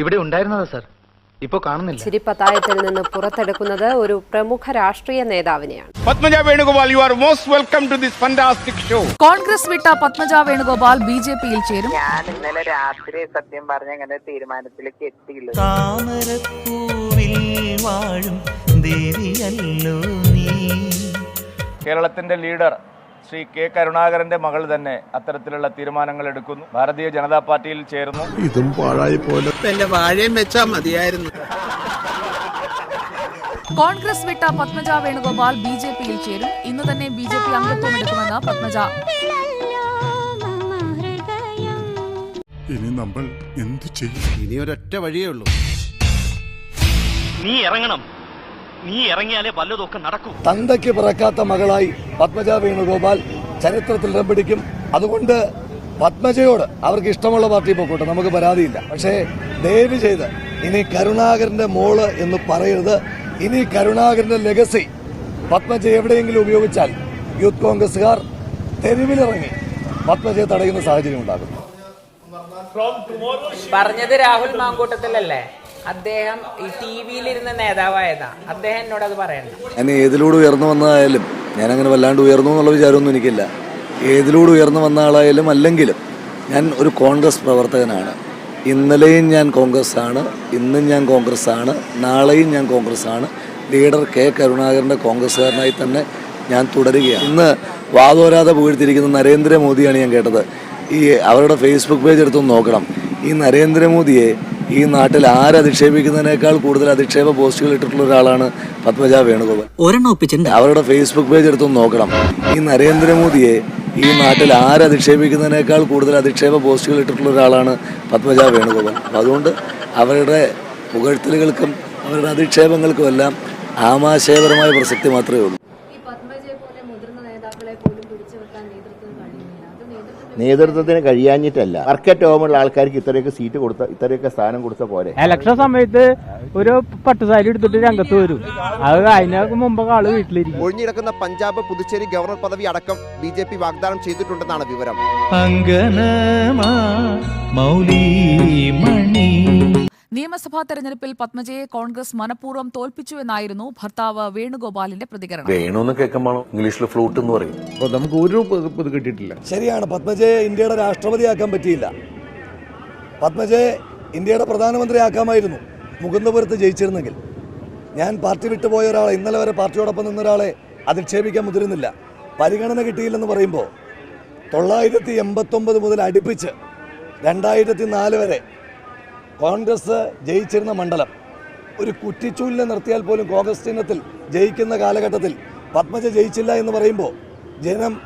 ഇവിടെ ഉണ്ടായിരുന്നതാ സാർ. ഇപ്പോ കാണുന്നില്ല. ചിരിപ്പത്തായത്തിൽ നിന്ന് പുറത്തെടുക്കുന്നത് ഒരു പ്രമുഖ രാഷ്ട്രീയ നേതാവിനെയാണ്. Padmaja Venugopal you are most welcome to this fantastic show Congress വിട്ട പത്മജ വേണുഗോപാൽ ബി ജെ പിയിൽ ചേരും. ഞാൻ ഇന്നലെ രാത്രി സത്യം പറഞ്ഞ അങ്ങനെ തീരുമാനത്തിലേക്ക് എത്തിയില്ല. താമരപ്പൂവിൽ വാഴും ദേവിയല്ലോ നീ. കേരളത്തിന്റെ ലീഡർ ശ്രീ കെ കരുണാകരന്റെ മകൾ തന്നെ അത്തരത്തിലുള്ള തീരുമാനങ്ങൾ എടുക്കുന്നു. ഭാരതീയ ജനതാ പാർട്ടിയിൽ ചേർന്നു ഇതും പാഴായി പോലെ എന്റെ വാഴയും വെച്ചാ മതിയായിരുന്നു. കോൺഗ്രസ് വിട്ട പത്മജ വേണുഗോപാൽ ബി ജെ പിയിൽ ചേരും. ഇന്ന് തന്നെ ബി ജെ പി അംഗത്വം എടുക്കുമെന്ന് പത്മജ. ഇനി നമ്മൾ എന്ത് ചെയ്യും? ഇനി ഒരൊറ്റ വഴിയേ ഉള്ളൂ. നീ ഇറങ്ങണം. നീ ഇറങ്ങിയാലേ വല്ലതൊക്കെ നടക്കൂ. തന്തയ്ക്ക് പിറക്കാത്ത മകളായി പത്മജ വേണുഗോപാൽ ചരിത്രത്തിൽ ഇടം പിടിക്കും. അതുകൊണ്ട് പത്മജയോട് അവർക്ക് ഇഷ്ടമുള്ള പാർട്ടി പോക്കോട്ടെ നമുക്ക് പരാതിയില്ല. പക്ഷേ ദയവ് ചെയ്ത് ഇനി കരുണാകരന്റെ മോൾ എന്ന് പറയരുത്. ഇനി കരുണാകരന്റെ ലെഗസി പത്മജ എവിടെയെങ്കിലും ഉപയോഗിച്ചാൽ യൂത്ത് കോൺഗ്രസുകാർ തെരുവിലിറങ്ങി പത്മജയെ തടയുന്ന സാഹചര്യം ഉണ്ടാകും. പറഞ്ഞത് രാഹുൽ മാങ്കൂട്ടത്തിലല്ലേ? അദ്ദേഹം ഈ ടി വിയിലിരുന്ന നേതാവായതാ. അദ്ദേഹം എന്നോട് അത് പറയണ്ട. ഞാൻ ഏതിലൂടെ ഉയർന്നു വന്നതായാലും ഞാൻ അങ്ങനെ വല്ലാണ്ട് ഉയർന്നു എന്നുള്ള വിചാരമൊന്നും എനിക്കില്ല. ഏതിലൂടെ ഉയർന്നു വന്ന ആളായാലും അല്ലെങ്കിലും ഞാൻ ഒരു കോൺഗ്രസ് പ്രവർത്തകനാണ്. ഇന്നലെയും ഞാൻ കോൺഗ്രസ് ആണ് ഇന്നും ഞാൻ കോൺഗ്രസ് ആണ് നാളെയും ഞാൻ കോൺഗ്രസ് ആണ് ലീഡർ കെ കരുണാകരന്റെ കോൺഗ്രസ്സുകാരനായി തന്നെ ഞാൻ തുടരുകയാണ്. ഇന്ന് വാതോരാതെ പുകഴ്ത്തിയിരിക്കുന്ന നരേന്ദ്രമോദിയാണ് ഞാൻ കേട്ടത്. ഈ അവരുടെ ഫേസ്ബുക്ക് പേജ് എടുത്തൊന്ന് നോക്കണം. ഈ നരേന്ദ്രമോദിയെ ഈ നാട്ടിൽ ആരധിക്ഷേപിക്കുന്നതിനേക്കാൾ കൂടുതൽ അധിക്ഷേപ പോസ്റ്റുകൾ ഇട്ടിട്ടുള്ള ഒരാളാണ് പത്മജ വേണുഗോപാൽ. ഒരെണ്ണം ഒപ്പിച്ചിട്ടുണ്ട്. അവരുടെ ഫേസ്ബുക്ക് പേജ് എടുത്തൊന്ന് നോക്കണം. ഈ നരേന്ദ്രമോദിയെ ഈ നാട്ടിൽ ആരധിക്ഷേപിക്കുന്നതിനേക്കാൾ കൂടുതൽ അധിക്ഷേപ പോസ്റ്റുകൾ ഇട്ടിട്ടുള്ള ഒരാളാണ് പത്മജ വേണുഗോപാൽ. അപ്പം അതുകൊണ്ട് അവരുടെ പുകഴ്ത്തലുകൾക്കും അവരുടെ അധിക്ഷേപങ്ങൾക്കും എല്ലാം ആമാശയപരമായ പ്രസക്തി മാത്രമേ ഉള്ളൂ. നേതൃത്വത്തിന് കഴിയാഞ്ഞിട്ടല്ല. മാർക്കറ്റ് ഹോമുള്ള ആൾക്കാർക്ക് ഇത്രയൊക്കെ സീറ്റ് കൊടുത്ത ഇത്രയൊക്കെ സ്ഥാനം കൊടുത്ത പോലെ ഇലക്ഷൻ സമയത്ത് ഒരു പട്ടുസാരി എടുത്തിട്ട് രംഗത്ത് വരും. അത് അതിനൊക്കെ മുമ്പ് ആൾ വീട്ടിലിരിക്കും. ഒഴിഞ്ഞിടക്കുന്ന പഞ്ചാബ് പുതുച്ചേരി ഗവർണർ പദവി അടക്കം ബി ജെ പി വാഗ്ദാനം ചെയ്തിട്ടുണ്ടെന്നാണ് വിവരം. അങ്കനമാ നിയമസഭാ തെരഞ്ഞെടുപ്പിൽ പത്മജയെ കോൺഗ്രസ് മനഃപൂർവം തോൽപ്പിച്ചു എന്നായിരുന്നു ഭർത്താവ് വേണുഗോപാലിന്റെ പ്രതികരണം. വേണു എന്ന് കേൾക്കുമ്പോൾ ഇംഗ്ലീഷിൽ ഫ്ലൂട്ട് എന്ന് പറയും. നമുക്ക് ഒരു ഇത് കിട്ടിയിട്ടില്ല. ശരിയാണ് പത്മജയെ ഇന്ത്യയുടെ രാഷ്ട്രപതിയാക്കാൻ പറ്റിയില്ല. പത്മജയെ ഇന്ത്യയുടെ പ്രധാനമന്ത്രിയാക്കാമായിരുന്നു മുകുന്ദപുരത്ത് ജയിച്ചിരുന്നെങ്കിൽ. ഞാൻ പാർട്ടി വിട്ടുപോയ ഒരാളെ ഇന്നലെ വരെ പാർട്ടിയോടൊപ്പം നിന്ന ഒരാളെ അധിക്ഷേപിക്കാൻ മുതിരുന്നില്ല. പരിഗണന കിട്ടിയില്ലെന്ന് പറയുമ്പോൾ തൊള്ളായിരത്തി എൺപത്തൊമ്പത് മുതൽ അടുപ്പിച്ച് രണ്ടായിരത്തി നാല് വരെ കോൺഗ്രസ് ജയിച്ചിരുന്ന മണ്ഡലം ഒരു കുറ്റിച്ചൂലിനെ നിർത്തിയാൽ പോലും കോൺഗ്രസ് ചിഹ്നത്തിൽ ജയിക്കുന്ന കാലഘട്ടത്തിൽ പത്മജ ജയിച്ചില്ല എന്ന് പറയുമ്പോൾ ജനം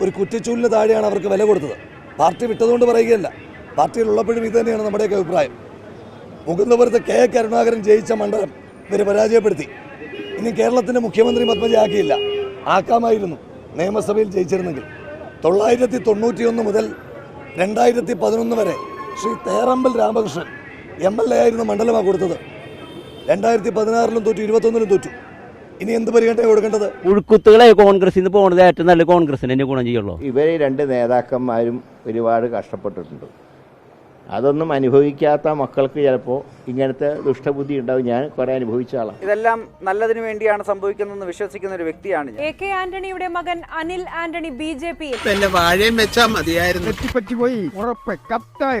ഒരു കുറ്റിച്ചൂലിന് താഴെയാണ് അവർക്ക് വില കൊടുത്തത്. പാർട്ടി വിട്ടതുകൊണ്ട് പറയുകയല്ല. പാർട്ടിയിലുള്ളപ്പോഴും ഇത് തന്നെയാണ് നമ്മുടെയൊക്കെ അഭിപ്രായം. മുകുന്ദപുരത്ത് കെ. കരുണാകരൻ ജയിച്ച മണ്ഡലം ഇവർ പരാജയപ്പെടുത്തി. ഇനി കേരളത്തിന്റെ മുഖ്യമന്ത്രി പത്മജ ആക്കിയില്ല. ആക്കാമായിരുന്നു. നിയമസഭയിൽ ജയിച്ചിരുന്നെങ്കിൽ. തൊള്ളായിരത്തി തൊണ്ണൂറ്റിയൊന്ന് മുതൽ രണ്ടായിരത്തി പതിനൊന്ന് വരെ Shri Therambil Ramakrishnan M L A ആയിരുന്ന മണ്ഡലമാണ് കൊടുത്തത്. രണ്ടായിരത്തി പതിനാറിലും തോറ്റു ഇരുപത്തൊന്നിലും തോറ്റു. ഇനി എന്ത് പരിഗണന കൊടുക്കേണ്ടത്? ഉഴുക്കുത്തുകളെ കോൺഗ്രസിൽ നിന്ന് പോകുന്നത് ഏറ്റവും നല്ല കോൺഗ്രസിന് എന്നെ ഗുണം ചെയ്യുള്ളൂ. ഇവരെ രണ്ട് നേതാക്കന്മാരും ഒരുപാട് കഷ്ടപ്പെട്ടിട്ടുണ്ട്. അതൊന്നും അനുഭവിക്കാത്ത മക്കൾക്ക് ചിലപ്പോൾ ഇങ്ങനത്തെ ദുഷ്ടബുദ്ധി ഉണ്ടാവും. ഞാൻ കുറെ അനുഭവിച്ച ആളാണ് ഇതെല്ലാം നല്ലതിനു വേണ്ടിയാണ് സംഭവിക്കുന്നതെന്ന് വിശ്വസിക്കുന്ന ഒരു വ്യക്തിയാണ് ഞാൻ. എ കെ ആന്റണിയുടെ മകൻ Anil Antony B J P വാഴയും വെച്ചാൽ മതിയായിരുന്നു. പറ്റിപ്പോയി ഉറപ്പ് കത്തായി.